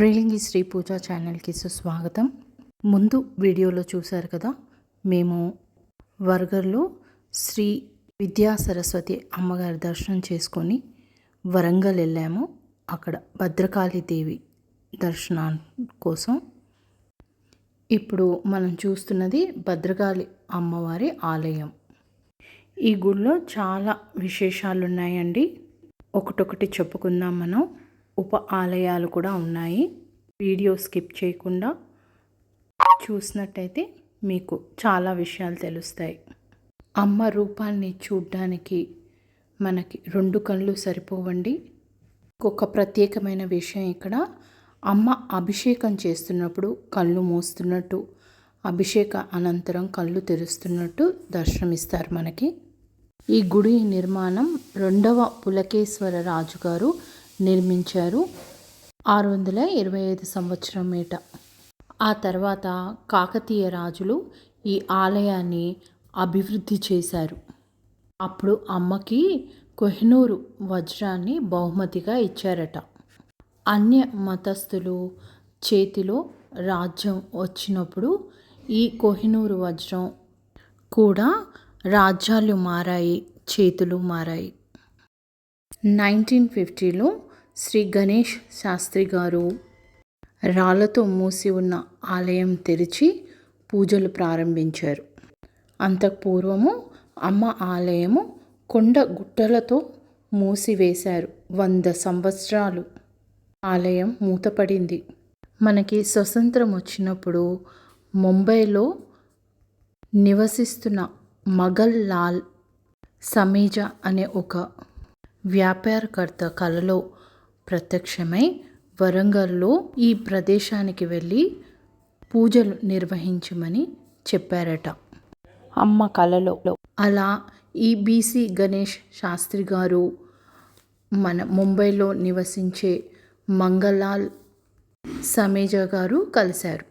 రీలింగి శ్రీ పూజ ఛానల్కి సుస్వాగతం. ముందు వీడియోలో చూశారు కదా మేము వరగర్లో శ్రీ విద్యా సరస్వతి అమ్మగారి దర్శనం చేసుకొని వరంగల్ వెళ్ళాము. అక్కడ భద్రకాళి దేవి దర్శనం కోసం. ఇప్పుడు మనం చూస్తున్నది భద్రకాళి అమ్మవారి ఆలయం. ఈ గుడిలో చాలా విశేషాలు ఉన్నాయండి ఒకటొకటి చెప్పుకుందాం మనం. ఉప ఆలయాలు కూడా ఉన్నాయి. వీడియో స్కిప్ చేయకుండా చూసినట్టయితే మీకు చాలా విషయాలు తెలుస్తాయి. అమ్మ రూపాన్ని చూడ్డానికి మనకి రెండు కళ్ళు సరిపోవండి. ఒక ప్రత్యేకమైన విషయం ఇక్కడ. అమ్మ అభిషేకం చేస్తున్నప్పుడు కళ్ళు మూస్తున్నట్టు అభిషేక అనంతరం కళ్ళు తెరుస్తున్నట్టు దర్శనమిస్తారు మనకి. ఈ గుడి నిర్మాణం రెండవ పులకేశ్వర రాజు గారు నిర్మించారు. ఆరు వందల ఇరవై ఐదు సంవత్సరం మేట ఆ తర్వాత కాకతీయ రాజులు ఈ ఆలయాన్ని అభివృద్ధి చేశారు. అప్పుడు అమ్మకి కొహినూరు వజ్రాన్ని బహుమతిగా ఇచ్చారట. అన్య మతస్థులు చేతిలో రాజ్యం వచ్చినప్పుడు ఈ కోహినూరు వజ్రం కూడా రాజ్యాలు మారాయి చేతులు మారాయి. నైన్టీన్ ఫిఫ్టీలో శ్రీ గణేష్ శాస్త్రి గారు రాళ్ళతో మూసి ఉన్న ఆలయం తెరిచి పూజలు ప్రారంభించారు. అంతకు పూర్వము అమ్మ ఆలయము కొండ గుట్టలతో మూసివేశారు వంద సంవత్సరాలు ఆలయం మూతపడింది. మనకి స్వతంత్రం వచ్చినప్పుడు ముంబైలో నివసిస్తున్న మగల్ లాల్ సమీజా అనే ఒక వ్యాపారకర్త కళలో ప్రత్యక్షమై వరంగల్లో ఈ ప్రదేశానికి వెళ్ళి పూజలు నిర్వహించమని చెప్పారట. అమ్మ కలలో. అలా ఈ బీసీ గణేష్ శాస్త్రి గారు మన ముంబైలో నివసించే మంగళాల్ సమేజా గారు కలిశారు.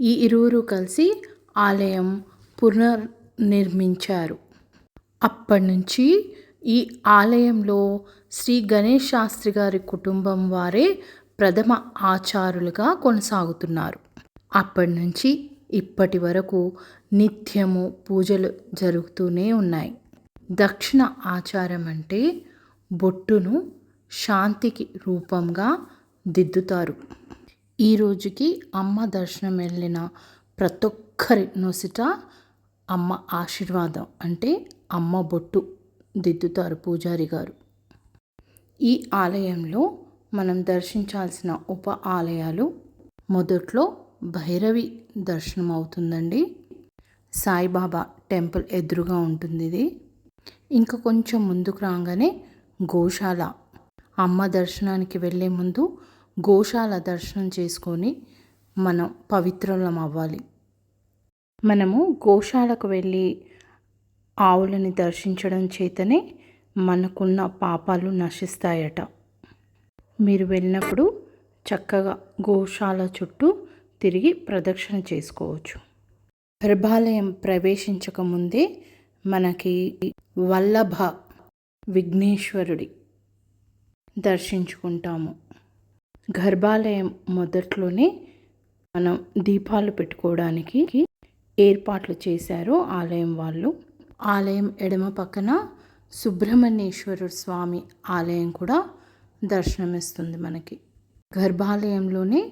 ఈ ఇరువురు కలిసి ఆలయం పునర్నిర్మించారు. అప్పటి నుంచి ఈ ఆలయంలో శ్రీ గణేష్ శాస్త్రి గారి కుటుంబం వారే ప్రథమ ఆచారులుగా కొనసాగుతున్నారు. అప్పటి నుంచి ఇప్పటి వరకు నిత్యము పూజలు జరుగుతూనే ఉన్నాయి. దక్షిణ ఆచారం అంటే బొట్టును శాంతికి రూపంగా దిద్దుతారు. ఈ రోజుకి అమ్మ దర్శనం వెళ్ళిన ప్రతి ఒక్కరి నొసిట అమ్మ ఆశీర్వాదం అంటే అమ్మ బొట్టు దిద్దుతారు పూజారి గారు. ఈ ఆలయంలో మనం దర్శించాల్సిన ఉప ఆలయాలు మొదట్లో భైరవి దర్శనం అవుతుందండి. సాయిబాబా టెంపుల్ ఎదురుగా ఉంటుంది ఇది. ఇంకా కొంచెం ముందుకు రాగానే గోశాల. అమ్మ దర్శనానికి వెళ్ళే ముందు గోశాల దర్శనం చేసుకొని మనం పవిత్రులం అవ్వాలి. మనము గోశాలకు వెళ్ళి ఆవులని దర్శించడం చేతనే మనకున్న పాపాలు నశిస్తాయట. మీరు వెళ్ళినప్పుడు చక్కగా గోశాల చుట్టూ తిరిగి ప్రదక్షిణ చేసుకోవచ్చు. గర్భాలయం ప్రవేశించక ముందే మనకి వల్లభ విఘ్నేశ్వరుడి దర్శించుకుంటాము. గర్భాలయం మొదట్లోనే మనం దీపాలు పెట్టుకోవడానికి ఏర్పాట్లు చేశారు ఆలయం వాళ్ళు. ఆలయం ఎడమ పక్కన సుబ్రహ్మణ్యేశ్వరుడు స్వామి ఆలయం కూడా దర్శనమిస్తుంది మనకి. గర్భాలయంలోనే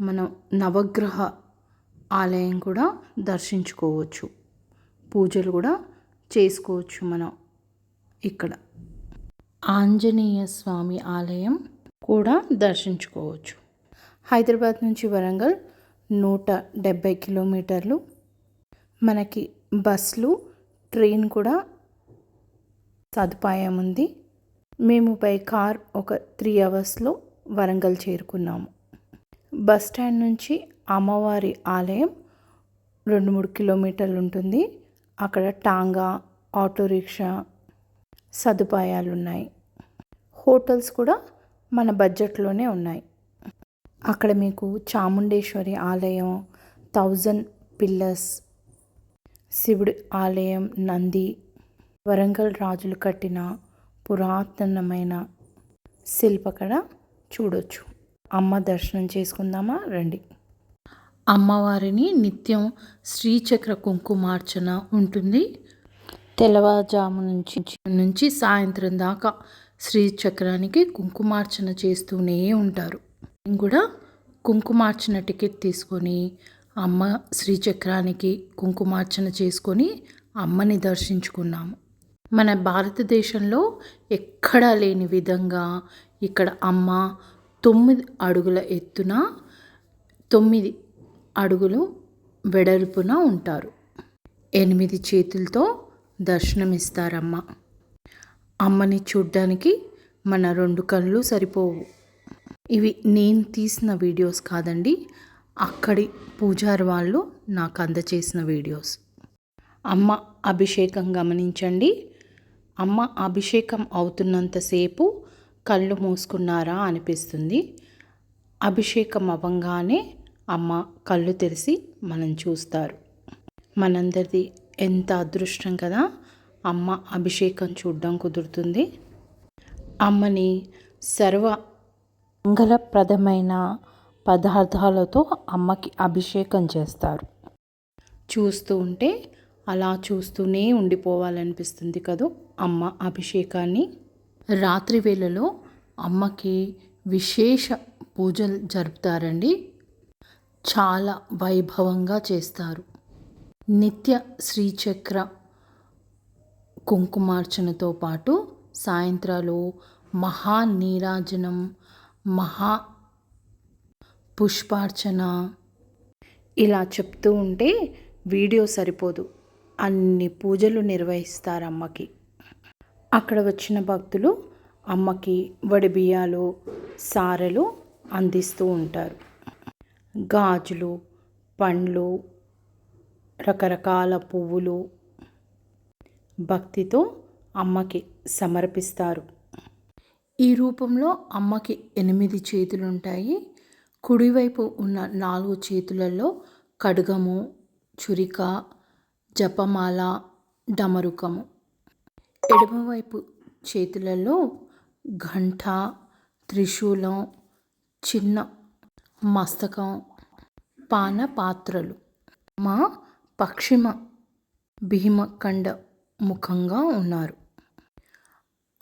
మనం నవగ్రహ ఆలయం కూడా దర్శించుకోవచ్చు. పూజలు కూడా చేసుకోవచ్చు మనం ఇక్కడ. ఆంజనేయ స్వామి ఆలయం కూడా దర్శించుకోవచ్చు. హైదరాబాద్ నుంచి వరంగల్ నూట డెబ్భై కిలోమీటర్లు. మనకి బస్సులు ట్రైన్ కూడా సదుపాయం ఉంది మేము బై కార్ ఒక త్రీ అవర్స్లో వరంగల్ చేరుకున్నాము. బస్ స్టాండ్ నుంచి అమ్మవారి ఆలయం రెండు మూడు కిలోమీటర్లు ఉంటుంది. అక్కడ టాంగా ఆటో రిక్షా సదుపాయాలు ఉన్నాయి హోటల్స్ కూడా మన బడ్జెట్లోనే ఉన్నాయి. అక్కడ మీకు చాముండేశ్వరి ఆలయం థౌజండ్ పిల్లర్స్ శివుడి ఆలయం నంది వరంగల్ రాజులు కట్టిన పురాతనమైన శిల్పకళ చూడొచ్చు. అమ్మ దర్శనం చేసుకుందామా? రండి. అమ్మవారిని నిత్యం శ్రీచక్ర కుంకుమార్చన ఉంటుంది. తెల్లవారుజాము నుంచి నుంచి సాయంత్రం దాకా శ్రీచక్రానికి కుంకుమార్చన చేస్తూనే ఉంటారు. కూడా కుంకుమార్చన టికెట్ తీసుకొని అమ్మ శ్రీచక్రానికి కుంకుమార్చన చేసుకొని అమ్మని దర్శించుకున్నాము. మన భారతదేశంలో ఎక్కడా లేని విధంగా ఇక్కడ అమ్మ తొమ్మిది అడుగుల ఎత్తున తొమ్మిది అడుగులు వెడల్పున ఉంటారు. ఎనిమిది చేతులతో దర్శనమిస్తారమ్మ. అమ్మని చూడ్డానికి మన రెండు కళ్ళు సరిపోవు. ఇవి నేను తీసిన వీడియోస్ కాదండి అక్కడి పూజారి వాళ్ళు నాకు అందచేసిన వీడియోస్. అమ్మ అభిషేకం గమనించండి. అమ్మ అభిషేకం అవుతున్నంతసేపు కళ్ళు మూసుకున్నారా అనిపిస్తుంది. అభిషేకం అవ్వంగానే అమ్మ కళ్ళు తెరిచి మనం చూస్తారు. మనందరిది ఎంత అదృష్టం కదా! అమ్మ అభిషేకం చూడడం కుదురుతుంది. అమ్మని సర్వ మంగళప్రదమైన పదార్థాలతో అమ్మకి అభిషేకం చేస్తారు. చూస్తూ ఉంటే అలా చూస్తూనే ఉండిపోవాలనిపిస్తుంది కదూ! అమ్మ అభిషేకాన్ని. రాత్రి వేళలో అమ్మకి విశేష పూజలు జరుపుతారండి. చాలా వైభవంగా చేస్తారు. నిత్య శ్రీచక్ర కుంకుమార్చనతో పాటు సాయంత్రాలు మహా నీరాజనం మహా పుష్పార్చన. ఇలా చెప్తూ ఉంటే వీడియో సరిపోదు. అన్ని పూజలు నిర్వహిస్తారు అమ్మకి అక్కడ వచ్చిన భక్తులు అమ్మకి వడి బియ్యాలు సారెలు అందిస్తూ ఉంటారు. గాజులు పండ్లు రకరకాల పువ్వులు భక్తితో అమ్మకి సమర్పిస్తారు. ఈ రూపంలో అమ్మకి ఎనిమిది చేతులు ఉంటాయి కుడివైపు ఉన్న నాలుగు చేతులలో కడుగము చురిక జపమాల డమరుకము. ఎడమవైపు చేతులలో ఘంట త్రిశూలం చిన్న మస్తకం పాన పాత్రలు. మా పశ్చిమ భీమఖండ ముఖంగా ఉన్నారు.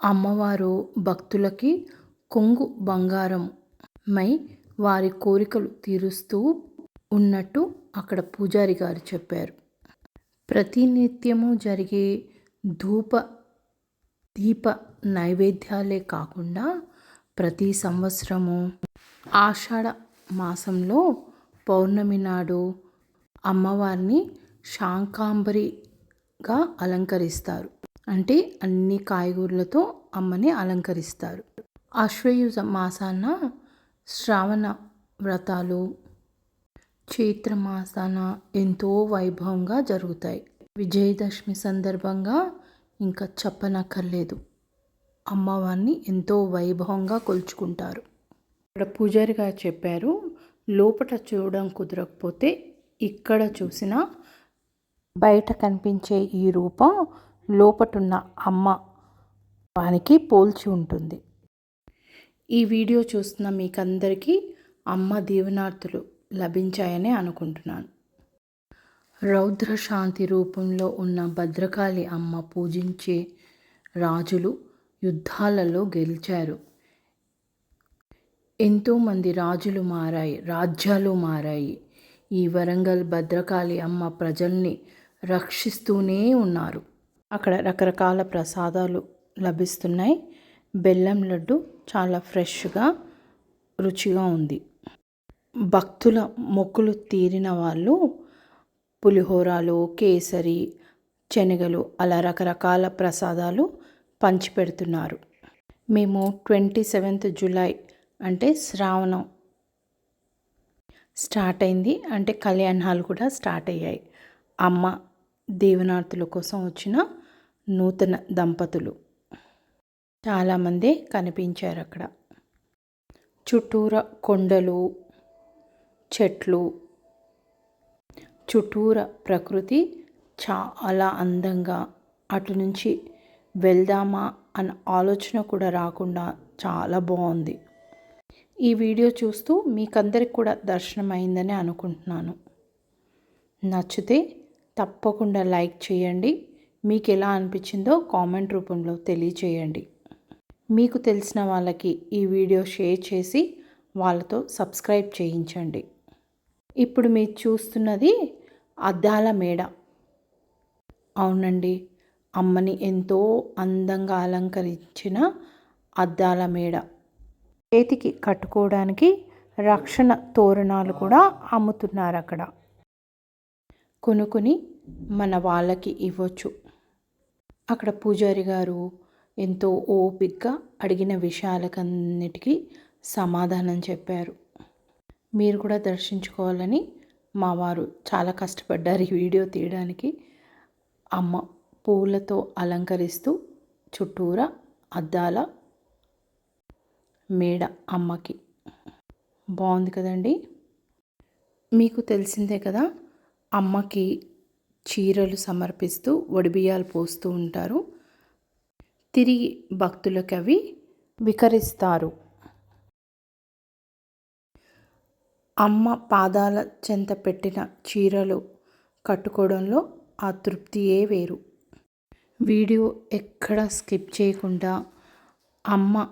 అమ్మవారు భక్తులకి కొంగు బంగారం మై వారి కోరికలు తీరుస్తూ ఉన్నట్టు అక్కడ పూజారి గారు చెప్పారు. ప్రతినిత్యము జరిగే ధూప దీప నైవేద్యాలే కాకుండా ప్రతి సంవత్సరము ఆషాఢ మాసంలో పౌర్ణమి నాడు అమ్మవారిని శాంకాంబరిగా అలంకరిస్తారు. అంటే అన్ని కాయగూరలతో అమ్మని అలంకరిస్తారు. ఆశ్వయుజ మాసాన శ్రావణ వ్రతాలు చైత్ర మాసాన ఎంతో వైభవంగా జరుగుతాయి. విజయదశమి సందర్భంగా ఇంకా చెప్పనక్కర్లేదు. అమ్మవారిని ఎంతో వైభవంగా కొలుచుకుంటారు. ఇక్కడ పూజారి గారు చెప్పారు లోపల చూడడం కుదరకపోతే ఇక్కడ చూసిన బయట కనిపించే ఈ రూపం లోపటున్న అమ్మ వానికి పోల్చి ఉంటుంది. ఈ వీడియో చూస్తున్న మీకందరికీ అమ్మ దీవనార్థులు లభించాయని అనుకుంటున్నాను. రౌద్ర శాంతి రూపంలో ఉన్న భద్రకాళి అమ్మ పూజించే రాజులు యుద్ధాలలో గెలిచారు. ఎంతోమంది రాజులు మారాయి రాజ్యాలు మారాయి. ఈ వరంగల్ భద్రకాళి అమ్మ ప్రజల్ని రక్షిస్తూనే ఉన్నారు. అక్కడ రకరకాల ప్రసాదాలు లభిస్తున్నాయి. బెల్లం లడ్డు చాలా ఫ్రెష్గా రుచిగా ఉంది. భక్తుల మొక్కులు తీరిన వాళ్ళు పులిహోరాలు కేసరి శనగలు అలా రకరకాల ప్రసాదాలు పంచిపెడుతున్నారు. మేము ట్వంటీ సెవెంత్ జూలై అంటే శ్రావణం స్టార్ట్ అయింది. అంటే కళ్యాణాలు కూడా స్టార్ట్ అయ్యాయి. అమ్మ దీవనార్థుల కోసం వచ్చిన నూతన దంపతులు చాలామంది కనిపించారు అక్కడ చుట్టూర కొండలు చెట్లు చుట్టూర ప్రకృతి చాలా అందంగా అటు నుంచి వెళ్దామా అన్న ఆలోచన కూడా రాకుండా చాలా బాగుంది. ఈ వీడియో చూస్తూ మీకందరికి కూడా దర్శనం అయిందని అనుకుంటున్నాను. నచ్చితే తప్పకుండా లైక్ చేయండి. మీకు ఎలా అనిపించిందో కామెంట్ రూపంలో తెలియచేయండి. మీకు తెలిసిన వాళ్ళకి ఈ వీడియో షేర్ చేసి వాళ్ళతో సబ్స్క్రైబ్ చేయించండి. ఇప్పుడు మీరు చూస్తున్నది అద్దాల మేడ. అవునండి అమ్మని ఎంతో అందంగా అలంకరించిన అద్దాల మేడ. చేతికి కట్టుకోవడానికి రక్షణ తోరణాలు కూడా అమ్ముతున్నారు అక్కడ కొనుక్కొని మన వాళ్ళకి ఇవ్వచ్చు. అక్కడ పూజారి గారు ఎంతో ఓపిక్గా అడిగిన విషయాలకన్నిటికీ సమాధానం చెప్పారు. మీరు కూడా దర్శించుకోవాలని మా వారు చాలా కష్టపడ్డారు ఈ వీడియో తీయడానికి. అమ్మ పూలతో అలంకరిస్తూ చుట్టూరా అద్దాల మేడ అమ్మకి. బాగుంది కదండి? మీకు తెలిసిందే కదా అమ్మకి చీరలు సమర్పిస్తూ వడిబియ్యాలు పోస్తూ ఉంటారు. తిరిగి భక్తులకు అవి వికరిస్తారు. అమ్మ పాదాల చెంత పెట్టిన చీరలు కట్టుకోవడంలో ఆ తృప్తియే వేరు. వీడియో ఎక్కడ స్కిప్ చేయకుండా అమ్మ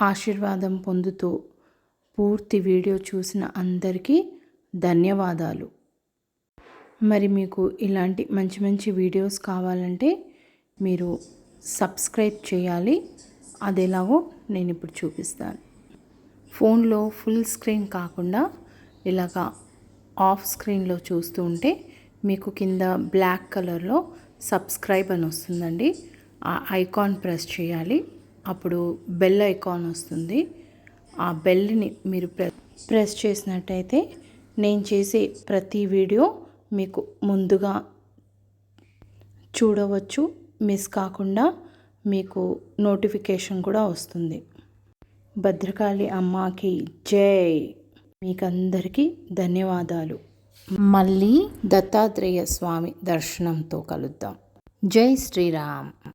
ఆశీర్వాదం పొందుతూ పూర్తి వీడియో చూసిన అందరికీ ధన్యవాదాలు. మరి మీకు ఇలాంటి మంచి మంచి వీడియోస్ కావాలంటే మీరు సబ్స్క్రైబ్ చేయాలి. అది ఎలాగో నేను ఇప్పుడు చూపిస్తాను. ఫోన్లో ఫుల్ స్క్రీన్ కాకుండా ఇలాగా ఆఫ్ స్క్రీన్లో చూస్తూ ఉంటే మీకు కింద బ్లాక్ కలర్లో సబ్స్క్రైబ్ అని వస్తుందండి. ఆ ఐకాన్ ప్రెస్ చేయాలి. అప్పుడు బెల్ ఐకాన్ వస్తుంది. ఆ బెల్ని మీరు ప్రె ప్రెస్ చేసినట్టయితే నేను చేసే ప్రతి వీడియో మీకు ముందుగా చూడవచ్చు. మిస్ కాకుండా మీకు నోటిఫికేషన్ కూడా వస్తుంది. భద్రకాళి అమ్మకి జై. మీకందరికీ ధన్యవాదాలు. మళ్ళీ దత్తాత్రేయ స్వామి దర్శనంతో కలుద్దాం. జై శ్రీరామ్.